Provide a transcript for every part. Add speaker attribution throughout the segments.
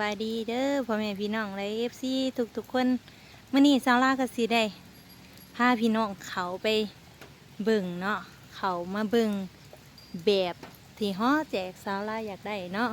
Speaker 1: บายดีเด้อพ่อแม่พี่น้องและเอฟซีทุกๆคนมื่อนี้ซาวลาก็สิได้พาพี่น้องเขาไปเบิ่งเนาะเขามาเบิ่งแบบที่ฮอแจกซาวลาอยากได้เนาะ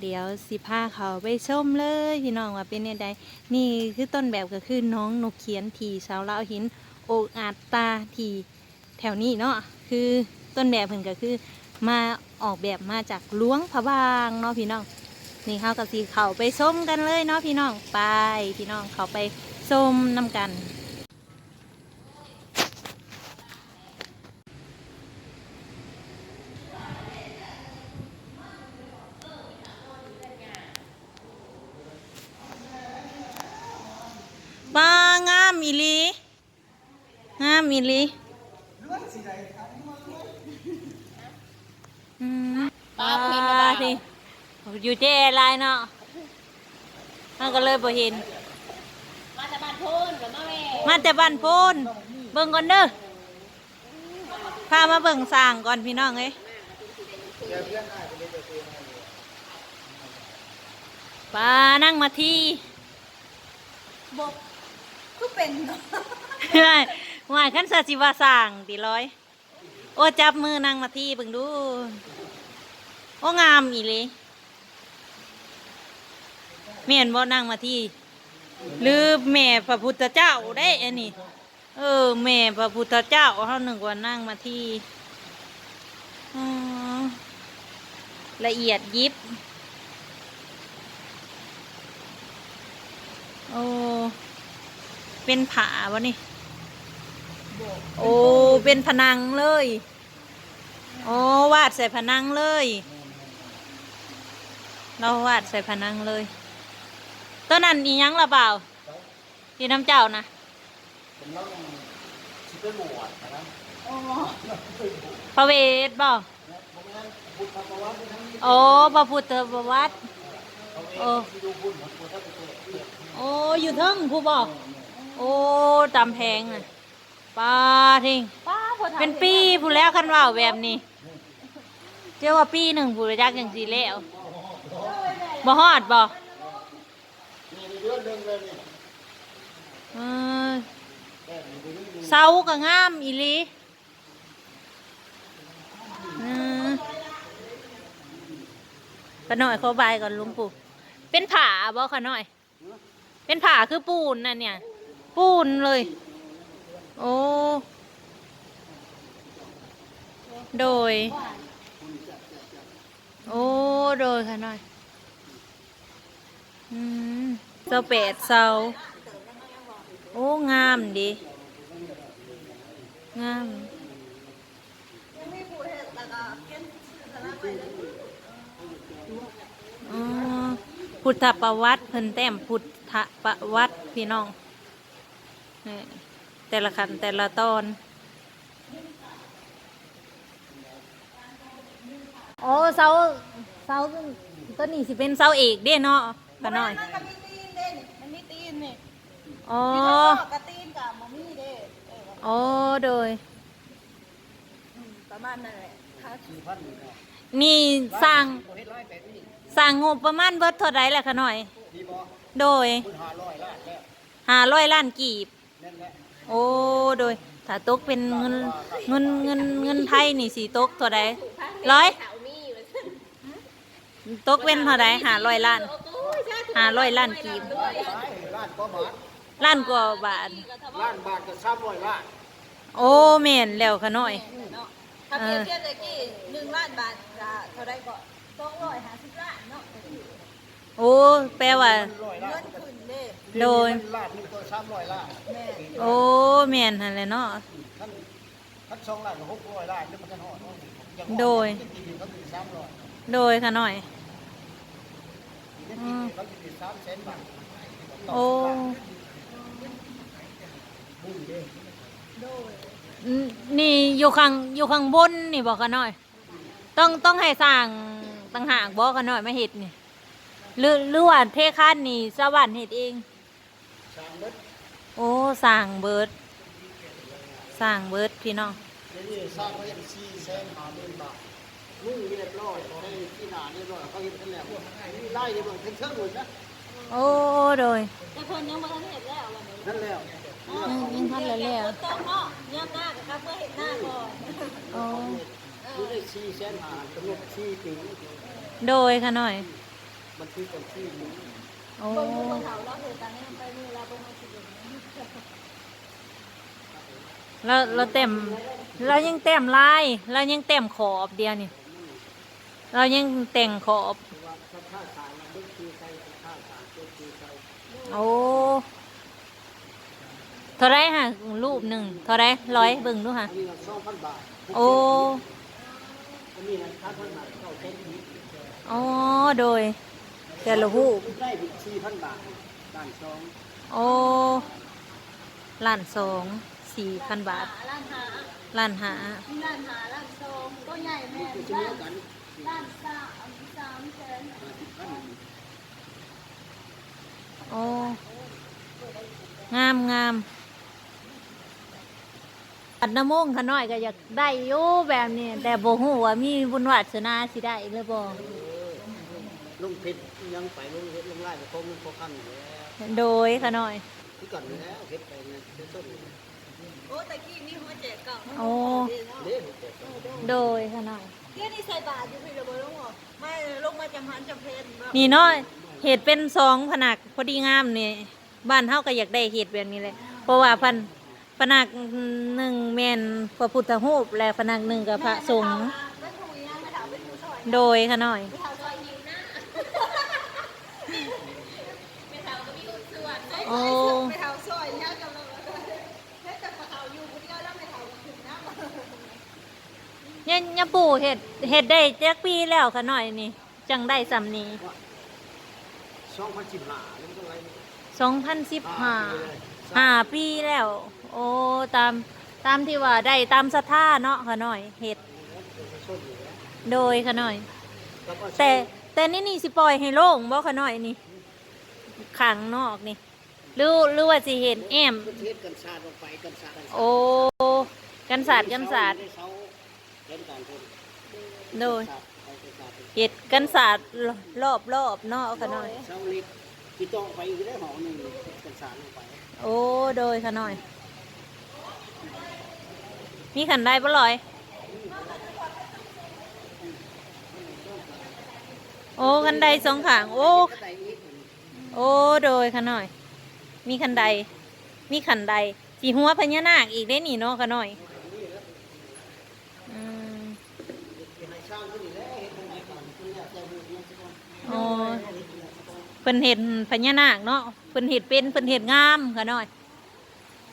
Speaker 1: เดี๋ยวสิพาเขาไปชมเลยพี่น้องว่าเป็นยังไงนี่คือต้นแบบก็คือน้องนกเขียนทีสาวลาหินโอกอาตาทีแถวนี้เนาะคือต้นแบบเพิ่นก็คือมาออกแบบมาจากล้วงพระบางเนาะพี่น้อง นี่เขากับสีเขาไปส้มกันเลยเนาะพี่น้องไปพี่น้องเขาไปส้มน้ำกันปลางามอีลีงามอีลีอืมปลาที่ อยู่เจลายเนาะมันก็เลยบ่เห็น
Speaker 2: มาจากบ้านโพนหรือมาแม่
Speaker 1: มาแต่บ้านโพนเบิ่งก่อนเด้อพามาเบิ่งสร้างก่อนพี่น้องเอ้ยปลานั่งมาที่
Speaker 2: บกคือเป็นเนาะ
Speaker 1: ไม่ไม่ขั้นสาสิว่าสั่งตีร้อย โอ้จับมือนางมาที่เบิ่งดู โอ้งามอีเลย แม่นบ่นางมาที่หรือแม่พระพุทธเจ้าได้อันนี้ เออ แม่พระพุทธเจ้าเขาหนึ่งกว่านั่งมาที่อละเอียดยิบ โอ้ เป็นผาวะนี่ โอ้ เป็นผนังเลย โอ้ วาดใส่ผนังเลย เราวาดใส่ผนังเลย ต้นนั้นอีหยังละเปล่าที่น้ำเจ้านะ
Speaker 3: ผมต้องชิปเปอร์หมวดนะครับ
Speaker 2: โอ้
Speaker 1: พระเวทบ่
Speaker 3: ผมงั้นพุทธประวัติทั้งนี้
Speaker 1: โอ้พระพุทธประวัติ
Speaker 3: เขาเอ
Speaker 1: โอ้
Speaker 3: งที่ดูบุญของพุทธประเทศเทียบ
Speaker 1: โอ้อยู่เทิงผู้บอกโอ้ตำแพงอะปลาทิ้ง
Speaker 2: ป้าพอทำ
Speaker 1: เป็นปีผู้แล้วคันว่าวแบบนี้เจ้าว่าปีหนึ่งผู้ระยักอย่างสีแล้วบ่ฮอดบ่
Speaker 3: มีใน เดือนหนึ่งเลยนี่
Speaker 1: เออ
Speaker 3: เสา
Speaker 1: ก็งามอีหลีเออขน่อยเขาบายก่อนลุงปู่ เป็นผาบ่ขน่อย เป็นผาคือปูนน่ะเนี่ย ปูนเลย โอ้ โดย โอ้ โดยค่ะหน่อย อืม เสาเป็ดเสาโอ้ งามดี งามอ๋อพุทธประวัติเพิ่นแต้มพุทธประวัติพี่น้องนี่แต่ละขันแต่ละตอน โอ้เสาเสาต้นนี้สิเป็นเสาเอกเด้เนาะก็น้อย
Speaker 2: มันก็มีตีนเด่นมันมีตีนนี่
Speaker 1: อ๋อ
Speaker 2: มีข้างนอกกับตีนกับมะมี่เด้เออ
Speaker 1: อ๋อโดย
Speaker 2: อืมประมาณนั่นแหละถ้า
Speaker 3: สี่พันนี่นะ
Speaker 1: นี่สร้าง
Speaker 3: โมเฮ็ดร้อยแบบนี้
Speaker 1: สร้างงบประมาณเบิดเท่าไรแหละคะหน่อย
Speaker 3: ดีบ่
Speaker 1: โดย
Speaker 3: คุณหาร้อยล้านแล้ว
Speaker 1: หาร้อยล้านกีบ
Speaker 3: นั่นแหละ
Speaker 1: โอ้โดย ถ้าตกเป็นเงินเงินเงินเงินไทยนี่สีตกเท่าไรร้อยตกเป็นเท่าไรหาร้อยล้านหาร้อยล้านกีบ
Speaker 3: ล้านล้านกว่าบาท
Speaker 1: ล้านกว่าบาท
Speaker 3: ล้านบาทก็สามร้อยล้าน
Speaker 1: โอ้แม่นแล้วค่ะหน่อย
Speaker 2: เนาะถ้าเปรียบเทียบเลยกี่หนึ่งล้านบาทจะเท่าไรก็สองร้อยห้าสิบล้านเนาะ
Speaker 1: โอ้แปลว่า
Speaker 3: ร้อยล้า
Speaker 2: เงิ
Speaker 3: น
Speaker 2: นขึ้นเด้
Speaker 1: โดย
Speaker 3: ล้านหนึงก็สามร้อยล้าน
Speaker 2: แม่
Speaker 1: โอ้แม่นหั่นแหละเนาะ
Speaker 3: ท่านท่านสองล้านกับหกร้อยล้านนี่มันจะหอดยัง
Speaker 1: โดย
Speaker 3: ตีนเขาตีสามร้อย
Speaker 1: โดยค่ะหน่อย
Speaker 3: ตีนเขาตีสามแสนบาท
Speaker 1: โอ้อืมนี่ อยู่ข้างอยู่ข้างบนนี่บอกกันหน่อย ต้องต้องให้สร้างต่างหากบอกกันหน่อยมาเห็ดนี่หรือหรือว่าเทคานนี่สวรรค์เห็ดเอง
Speaker 3: สามเม็ด
Speaker 1: โอ้สร้างเบิดสร้างเบิดพี่น้อง
Speaker 3: เดี๋ยวนี้สร้างไว้สี่แสนห้าหมื่นบาทนุ่งเรียบร้อยได้ที่นาเรียบร้อยเขาเห็นกันแล้วนี่ไล่ในเมืองเชิงๆหมดนะ
Speaker 1: โอ้โดย
Speaker 2: แต่เพิ่นยังบ่ทันเห็นแล้ววันนี้
Speaker 3: นั่นแล้ว
Speaker 1: ยังยังทันแล้วแล้ว
Speaker 2: เติมเนาะย่ำหน้ากับเพื่อเห็นหน้าก่อน
Speaker 1: โอ้
Speaker 3: ดูได้ชี้แสนหากำหนดชี้ปี
Speaker 1: โดยค่ะหน่อย
Speaker 3: มันคือกันชี้ปี
Speaker 1: โอ้
Speaker 2: เบิ่งดูเขาเราเห็นตอนนี้ไปนี่เราเรา
Speaker 1: เต็มเรายังเต็มลายเรายังเต็มขอบเดียวนี่เรายังแต่งขอบ
Speaker 3: ว่าถ้าท่าสายมันเบิ่งชี้ใส่ท่าสายเบิ่งชี้ใส่
Speaker 1: โอ้ เท่าไรฮะรูปหนึ่งเท่าไรร้อยเบิ่งดูฮะ
Speaker 3: อันนี้เราสองพันบาท
Speaker 1: โอ้
Speaker 3: อันนี้นะค่าพันบาทเข้าเต็มที่
Speaker 1: อ๋อโดยแต่ละรูป
Speaker 3: ได้ถึงสี่พันบาทด้านสอง
Speaker 1: โอ้ล้านสองสี่พันบาท
Speaker 2: ร้านหา
Speaker 1: ล้านหา
Speaker 2: มีร้านหาร้านทรงก็ใหญ่แม่
Speaker 3: คือเสม
Speaker 2: ร้า
Speaker 3: นกัน
Speaker 2: ร้านสามสามแส
Speaker 3: น
Speaker 1: โอ้งามงาม อัดน้ำมงขน้อยก็อยากได้อยู่แบบนี้ แต่บ่ฮู้ว่ามีบุญวาสนาสิได้หรือบ่
Speaker 3: ลุงเพชรยังไปลุงเพชรลุงไล่ไปคงมันพอขั้นอยู่แล้ว
Speaker 1: โดยขน้อย
Speaker 3: ที่ก่อนอยู่แล้วเพชรไปเนี่ยเพชรต้นอยู่แล้ว
Speaker 2: โอ้ตะกี้มีหัวแจกเก่า
Speaker 1: โอ้
Speaker 3: เด้อเพชร
Speaker 1: โดยขน้อย
Speaker 2: เดี๋ยวนี้ใส่บาตรอยู่พี่ระเบิดลงหรอไม่ลงมาจำพันจำเพนบ่
Speaker 1: นี่เนาะเห็ดเป็นสองผนักพอดีงามนี่บ้านเฮาก็อยากได้เห็ดแบบนี้เลยเพราะว่าพัน ผนักหนึ่งแม่นพระพุทธรูปและผนักหนึ่งกับพระสงฆ์
Speaker 2: ไม่ถูกยังไม่ถามไม่ถูกซอย
Speaker 1: โดยขน้อย
Speaker 2: ไม่ถามซอยหิวนะไม่ถามก็มีอุดส่วน
Speaker 1: โอ้
Speaker 2: ไม่ถามซอยเนี่ยกับเราแค่แต่มาถามอยู่คนเดียวแล้วไม่ถามถึงนะ
Speaker 1: เนี่ยเนี่ยปู่เห็ดเห็ดได้จักปีแล้วขน้อยนี่ จังได้สำนี้
Speaker 3: สองพันสิบห้าแล้วมันก็ไร
Speaker 1: สองพันสิบห้าห้าปีแล้วโอ้ตามตามที่ว่าได้ตามศรัทธาเนาะขน้อยเห็ด
Speaker 3: ส้นอยู่แล้ว
Speaker 1: โดยขน้อย
Speaker 3: แล้วก็
Speaker 1: แต่แต่นี่นี่สิปล่อยให้โล่งบ่ขน้อยนี่ขังนอกนี่หรือหรือว่าสิเห็นแอม
Speaker 3: ประเทศกันศาสตร์ลงไปกันศาสตร์
Speaker 1: โอ้กันศาสตร์กันศาสตร์
Speaker 3: เสาเล่นการคน
Speaker 1: โดย
Speaker 3: ศาสตร์ไปกันศาสตร์
Speaker 1: เห็ดกันศาสตร์รอบรอบๆเนาะขน้อย
Speaker 3: เสาเล็กที่ต้องไปอยู่ได้หอหนึ่งกันศาสตร์ลงไป
Speaker 1: โอ้โดยขน้อย มีขันได้ปะลอย โอ้ขันไดสองขาง โอ้ โอ้โดยขน้อย มีขันได มีขันไดสีหัวพญานาคอีกได้หนีเนาะขัน
Speaker 3: หน่อยเนี่ยสักคน
Speaker 1: อ๋อเพิ่นเห็นพญานาคเนาะเพิ่นเห็ดเป็นเพิ่นเห็ดงามขน้อย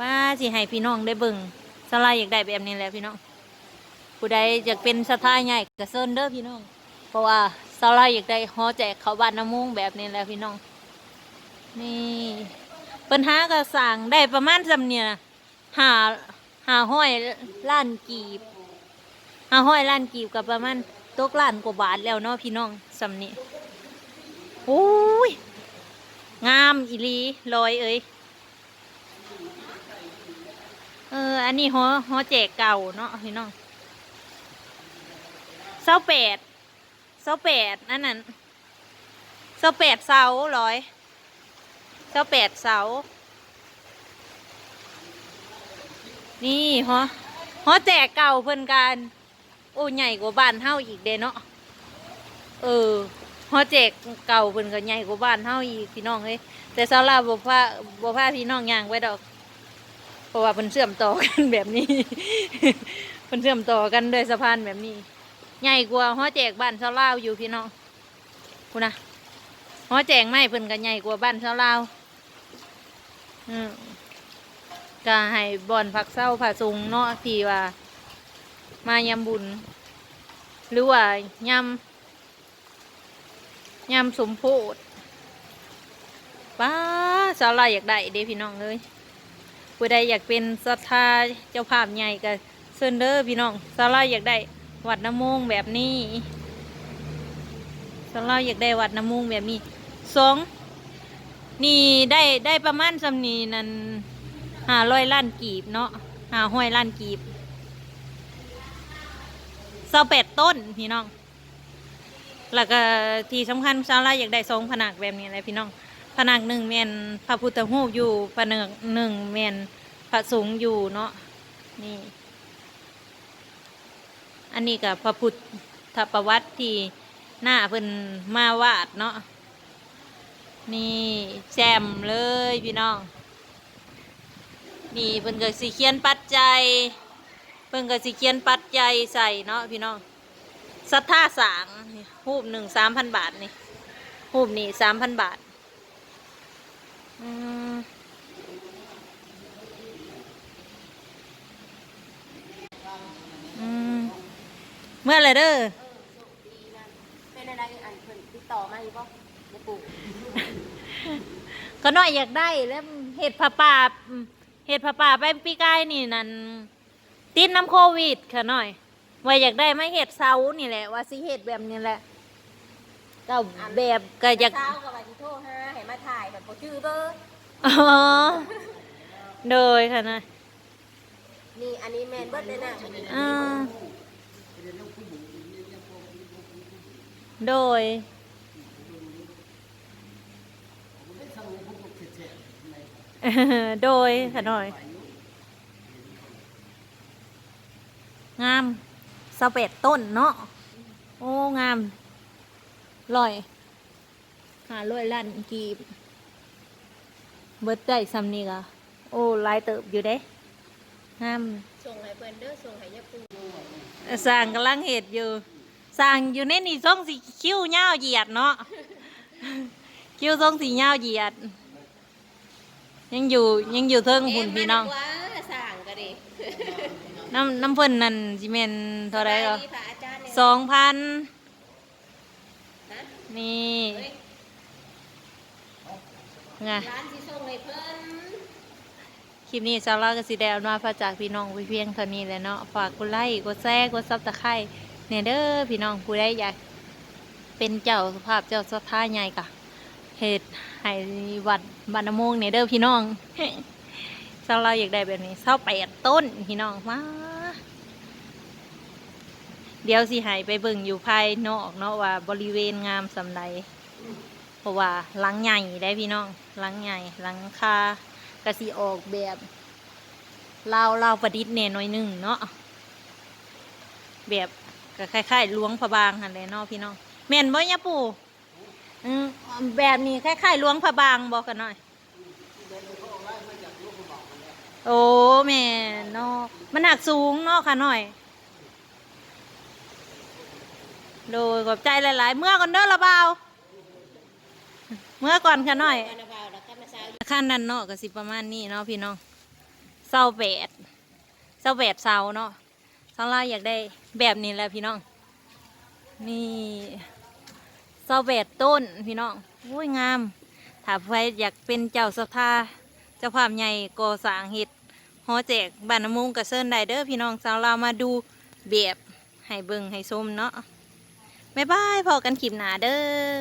Speaker 1: ว่าสิให้พี่น้องได้เบิ่ง ลายอยากได้แบบนี้แหละพี่น้องผู้ใดอยากเป็นสถาใหญ่ก็เซินเด้อพี่น้อง เพราะว่าสลายอยากได้ฮอแจกเขาบ้านน้ำมุงแบบนี้แหละพี่น้อง นี่ปิ้นหาก็สั่งได้ประมาณสำเนี่ยหาหาห้อยล้านกีบหาห้อยล้านกีบกับประมาณตกล้านกว่าบาทแล้วเนาะพี่น้องสำนี้โอ้ยงามอีลีลอยเอ้ยเออ อันนี้ฮอฮอแจกเก่าเนาะพี่น้องเสาแปดเสาแปดอันนั้นเสาแปดเสาร้อยเสาแปดเสานี่ฮะฮอแจกเก่าเพิ่นการโอ้ใหญ่กว่าบ้านเฮาอีกเด้เนาะเออฮอแจกเก่าเพิ่นก็ใหญ่กว่าบ้านเฮาอีกพี่น้องเอ้ยแต่สาลาวบ่พาบ่พาพี่น้องย่างไว้ดอก ราะว่าเพิ่นเชื่อมต่อกันแบบนี้ เพิ่นเชื่อมต่อกันด้วยสะพานแบบนี้ ใหญ่กว่าฮอแจกบ้านสาวลาวอยู่พี่น้องคุณนะหอแจงไม่เพิ่นก็ใหญ่กว่าบ้านชาวลาวอืมก็ให้บ่อนผักเศร้าผักซุงเนาะที่ว่า มายำบุญ หรือว่ายำยำสมโพธป้าสาวลาอยากได้เด้พี่น้องเลย ผู้ใดอยากเป็นศรัทธาเจ้าภาพใหญ่ก็เซนเด้อพี่น้องสาวลาอยากได้วัดน้ำมงแบบนี้สาวลาอยากได้วัดน้ำมงแบบนี้สองนี่ได้ได้ประมาณสำนีนั้นห้าร้อยล้านกีบเนาะห้าห้อยล้านกีบเศร้าแปดต้นพี่น้องแล้วก็ที่สำคัญชาร่อยากได้สองผนักแบบนี้เลยพี่น้อง ผนักหนึ่งแมนพระพุทธรูปอยู่ผนักหนึ่งแมนพระสงฆ์อยู่เนาะนี่ อันนี้กับพระพุทธประวัติที่หน้าเพิ่นมาวาดเนาะนี่แจมเลยพี่น้อง นี่เพิ่นก็สิเขียนปัจจัย เพิ่นก็สิเขียนปัจจัยใส่เนาะพี่น้องศรัทธาสางรูปหนึ่งสามพันบาทนี่รูปนี่สามพันบาท เมื่อไหรเด้อ
Speaker 2: เป็นอะไรอันเพิ่นติดต่อมาอีกบ่ในปู่
Speaker 1: ก็น้อยอยากได้แล้วเห็ดผ้าป่าอืมเห็ดผ้าป่าไปปีกายนี่นั่นติดน้ำโควิดค่ะน้อย ว่าอยากได้ไม่เห็ดเซานี่แหละ ว่าสิเห็ดแบบนี้แหละ ก็แบบก็อยาก
Speaker 2: เช้ากับวันที่โทรหาให้มาถ่ายแบบบ่ชื่อเบอร์
Speaker 1: อ๋อโดยค่ะนะ
Speaker 2: นี่อันนี้แมนเบิดเลยนะ
Speaker 1: อ่าโดยโดยค่ะหน่อย งามสเปดต้นเนาะโอ้ งาม ลอยหาลอยลั่นกีบ เบิดได้ซ้ำนี่กะโอ้หลายเติบอยู่เด้งาม
Speaker 2: ส่งให้เพิ่นเด้อส่งให้ยาปู่
Speaker 1: สร้างกำลังเห็ดอยู่สร้างอยู่ในนี่ทรงสีคิ้วเงาวเหยียดเนาะคิ้วทรงสีเงาวเหยียด ยังอยู่ยังอยู่เทิงหุ่นพี่น้อง
Speaker 2: ว่าสร้างก็ดิ
Speaker 1: น้ำน้ำเพิ่นนั่นจิเมนเท่าไรก็
Speaker 2: สบยดีพระอาจารย์เนี่ย
Speaker 1: สองพัน
Speaker 2: นี่
Speaker 1: ไง
Speaker 2: ร้านสิส่งให้เพิ่น
Speaker 1: คลิปนี้สาวลาก็สิได้เอามาฝากจากพี่น้องไปเพียงเท่านี้แหล้วเนาะฝากกดไลค์กดแชร์กดซับตะไคร้เนี่ยเด้อพี่น้องผู้ใดอยากเป็นเจ้าสภาพเจ้าสัทธาใหญ่กะเหตุให้วัดบานนำมงเนี่ยเด้อพี่น้องสาวเราอยากได้แบบนี้เศร้าแปดต้นพี่น้องมา เดี๋ยวสิหายไปเบิ่งอยู่ภายนอกเนาะว่าบริเวณงามสำใดเพราะว่าหลังใหญ่ได้พี่น้องหลังใหญ่หลังคากระสีออกแบบลาวลาวประดิษฐ์แน่หน่อยหนึ่งเนาะแบบก็คล้ายๆหลวงพระบางหันเลยเนาะพี่น้องแม่นบ่ยะปู่แบบนี้คล้ายๆหลวงพระบางบอกกันหน่อยโอ้แม่เนาะมันหนักสูงเนาะค่ะหน่อย โดยขอบใจหลาย ๆ เมื่อก่อนเด้อละเบาเมื่อก่อนค่ะหน่อย
Speaker 2: มานาบาวแล้วก็มาช้า
Speaker 1: ขั้นนั้นเนาะก็สิประมาณนี้เนาะพี่น้องเศร้าแปดเศร้าแปดเศร้าเนาะเศร้าลาอยากได้แบบนี้แหละพี่น้อง นี่เศร้าแปดต้นพี่น้องโอ้ยงามถ้าใครอยากเป็นเจ้าสภาเจ้าภาพใหญ่ก่อสร้างเห็ดหอแจกบานมุงกับเซินไดเด้อพี่น้องสาวเรามาดูแบบให้เบิ่งให้ชมเนาะ บ๊ายบายพอกันคลิปหนาเด้อ